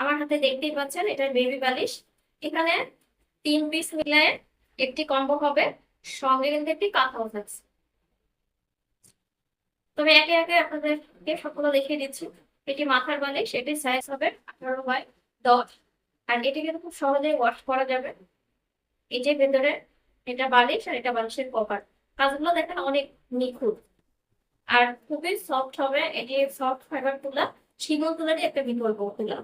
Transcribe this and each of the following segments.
আমার হাতে দেখতেই পাচ্ছেন, এটা বেবি বালিশ। এখানে তিন পিস মিলায়ে একটি কম্বো হবে, সঙ্গে কিন্তু একটি কাঁথাও থাকছে তবে একে একে আপনাদেরকে সবগুলো দেখিয়ে দিচ্ছি। এটি মাথার বালিশ এটির সাইজ হবে আঠারো বাই দশ। আর এটি কিন্তু খুব সহজেই ওয়াশ করা যাবে। এই যে ভেতরে এটা বালিশ আর এটা বালিশের কভার কাজগুলো দেখেন অনেক নিখুঁত। আর খুবই সফট হবে, এটি সফট ফাইবার তুলা শিমল তুলারই একটা বিকল্প তুলা।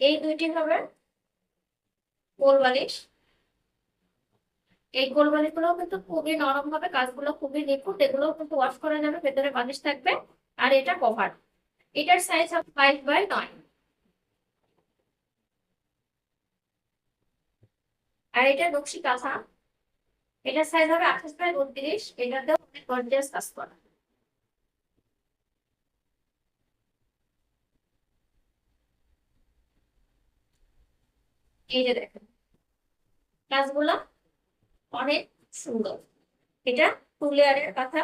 এই দুইটি হবে কোল বালিশ এই কোল বালিশগুলো কিন্তু খুবই নরম হবে, কাজগুলো খুবই নিখুঁত এগুলো কিন্তু ওয়াশ করা যাবে ভেতরে বালিশ থাকবে, আর এটা কভার এটার সাইজ হবে ফাইভ বাই নয় আর এটা নকশি কাঁথা। এটার সাইজ হবে আঠাশ বাই বত্রিশ এটাতেও অনেক গর্জিয়াস কাজ করা। এই যে দেখেন কাজগুলো অনেক সুন্দর। এটা টু লেয়ারের কাঁথা।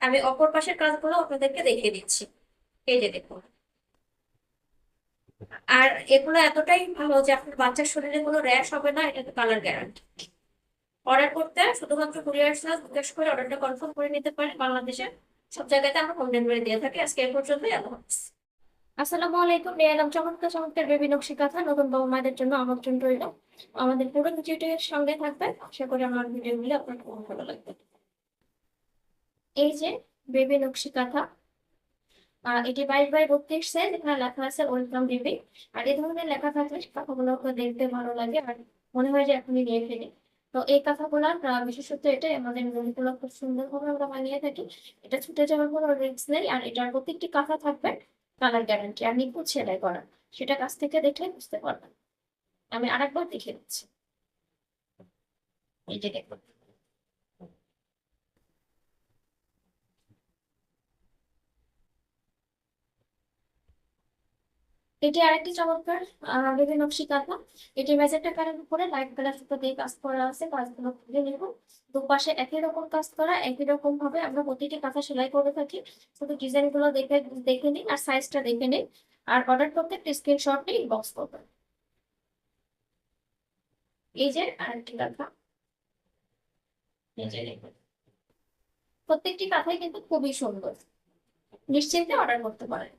আমি অপর পাশের কাজগুলো আপনাদেরকে দেখিয়ে দিচ্ছি। এই যে দেখুন আর এগুলো এতটাই ভালো যে আপনার বাচ্চার শরীরে কোনো র্যাশ হবে না, এটা কালার গ্যারান্টি অর্ডার করতে শুধুমাত্র কুরিয়ার চার্জ জিজ্ঞেস করে অর্ডারটা কনফার্ম করে নিতে পারেন। বাংলাদেশে সব জায়গাতে আমরা হোম ডেলিভারি দিয়ে থাকি। আজকে এ পর্যন্তই, আল্লাহ হাফিজ। আসসালামু আলাইকুম, নিয়ে এলাম চমৎকার চমৎকার বেবি নকশি কথা নতুন বাবা মায়েদের জন্য আমন্ত্রণ রইল। আমাদের পুরো ভিডিওটির সঙ্গে থাকবেন। আশা করি আমার ভিডিওগুলো আপনার খুব ভালো লাগবে। এই যে বেবি নকশি কাঁথা এটি বাইশ বাই বত্রিশ সাইজ এখানে লেখা আছে ওয়েলকাম বেবি। আর এই ধরনের লেখা থাকলে কাঁথাগুলো দেখতে ভালো লাগে আর মনে হয় যে এখনই নিয়ে ফেলি। তো এই কাঁথাগুলার বিশেষত্ব এটাই আমাদের রুমগুলো খুব সুন্দরভাবে আমরা বানিয়ে থাকি। এটা ছুটে যাওয়ার কোনো রিস্ক নেই আর এটার প্রত্যেকটি কাঁথা থাকবে। কালার গ্যারান্টি আর নিখুঁত সেলাই করা। সেটা কাছ থেকে দেখলে বুঝতে পারবেন। আমি আরেকবার দেখে নিচ্ছি। এই যে দেখুন। এটি আরেকটি চমৎকার বেবি নকশি কাঁথা এটি ম্যাজেন্টা কালার উপরে লাইট কালার সুতো দিয়ে কাজ করা আছে, কাজগুলো খুলে নেব। দুপাশে একই রকম কাজ করা, একই রকম ভাবে আমরা প্রতিটি কাঁথা সেলাই করে থাকি। শুধু ডিজাইনগুলো দেখে দেখে নিন আর সাইজটা দেখে নিন আর অর্ডার করতে একটি স্ক্রিনশট নিয়ে ইনবক্স করবেন এই যে আরেকটি কাঁথা। প্রত্যেকটি কাঁথাই কিন্তু খুবই সুন্দর। নিশ্চিন্তে অর্ডার করতে পারেন।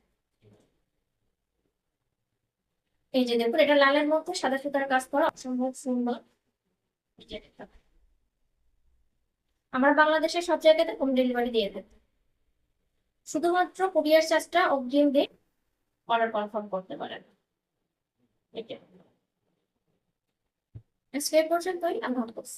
এই যে দেখুন, এটা লালের মধ্যে সাদা সুতার কাজ করা অসম্ভব সুন্দর। আমার বাংলাদেশের সব জায়গাতে হোম ডেলিভারি দিয়ে দেবে শুধুমাত্র কুরিয়ার চার্জটা অগ্রিম দিয়ে অর্ডার কনফার্ম করতে পারেন। আজকে পর্যন্তই আমি হাফেজ।